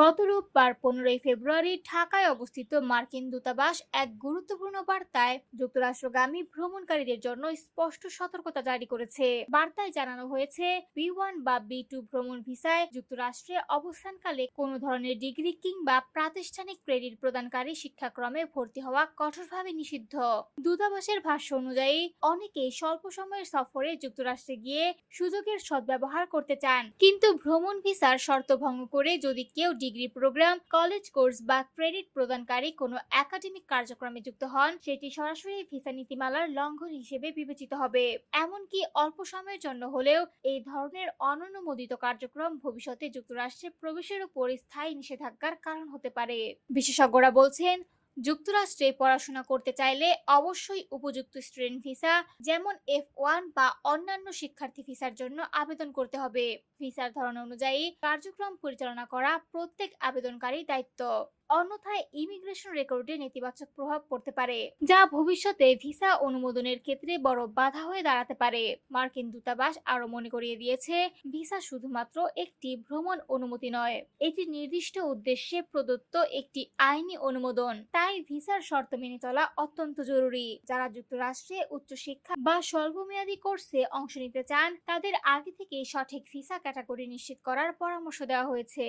গত রোববার পনেরোই ফেব্রুয়ারি ঢাকায় অবস্থিত মার্কিন দূতাবাস এক গুরুত্বপূর্ণ বার্তায় যুক্তরাষ্ট্রগামী ভ্রমণকারীদের জন্য স্পষ্ট সতর্কতা জারি করেছে। বার্তায় জানানো হয়েছে, বি ওয়ান বা বি টু ভ্রমণ ভিসায় যুক্তরাষ্ট্রে অবস্থানকালে কোনো ধরনের ডিগ্রি কিংবা প্রাতিষ্ঠানিক ক্রেডিট প্রদানকারী শিক্ষাক্রমে ভর্তি হওয়া কঠোরভাবে নিষিদ্ধ। দূতাবাসের ভাষ্য অনুযায়ী, অনেকেই স্বল্প সময়ের সফরে যুক্তরাষ্ট্রে গিয়ে সুযোগের সদ্ব্যবহার করতে চান, কিন্তু ভ্রমণ ভিসার শর্ত ভঙ্গ করে যদি কেউ ডিগ্রি প্রোগ্রাম, কলেজ কোর্স বা ক্রেডিট প্রদানকারী কোনো একাডেমিক কার্যক্রমে যুক্ত হন, সেটি সরাসরি ভিসা নীতিমালার লঙ্ঘন হিসেবে বিবেচিত হবে। এমনকি অল্প সময়ের জন্য হলেও এই ধরনের অননুমোদিত কার্যক্রম ভবিষ্যতে যুক্তরাষ্ট্রে প্রবেশের উপর স্থায়ী নিষেধাজ্ঞার কারণ হতে পারে। বিশেষজ্ঞরা বলছেন যুক্তরাষ্ট্রে পড়াশোনা করতে চাইলে অবশ্যই উপযুক্ত স্টুডেন্ট ভিসা যেমন এফ ওয়ান বা অন্যান্য শিক্ষার্থী ভিসার জন্য আবেদন করতে হবে। ভিসার ধরন অনুযায়ী কার্যক্রম পরিচালনা করা প্রত্যেক আবেদনকারীর দায়িত্ব। অন্যথায় ইমিগ্রেশন রেকর্ডে নেতিবাচক প্রভাব পড়তে পারে, যা ভবিষ্যতে ভিসা অনুমোদনের ক্ষেত্রে বড় বাধা হয়ে দাঁড়াতে পারে। মার্কিন দূতাবাস আরও মনে করিয়ে দিয়েছে, ভিসা শুধুমাত্র একটি ভ্রমণ অনুমতি নয়, এটি নির্দিষ্ট উদ্দেশ্যে প্রদত্ত একটি আইনি অনুমোদন। তাই ভিসার শর্ত মেনে চলা অত্যন্ত জরুরি। যারা যুক্তরাষ্ট্রে উচ্চশিক্ষা বা স্বল্পমেয়াদী কোর্সে অংশ নিতে চান, তাদের আগে থেকে সঠিক ভিসা ক্যাটাগরি নিশ্চিত করার পরামর্শ দেওয়া হয়েছে।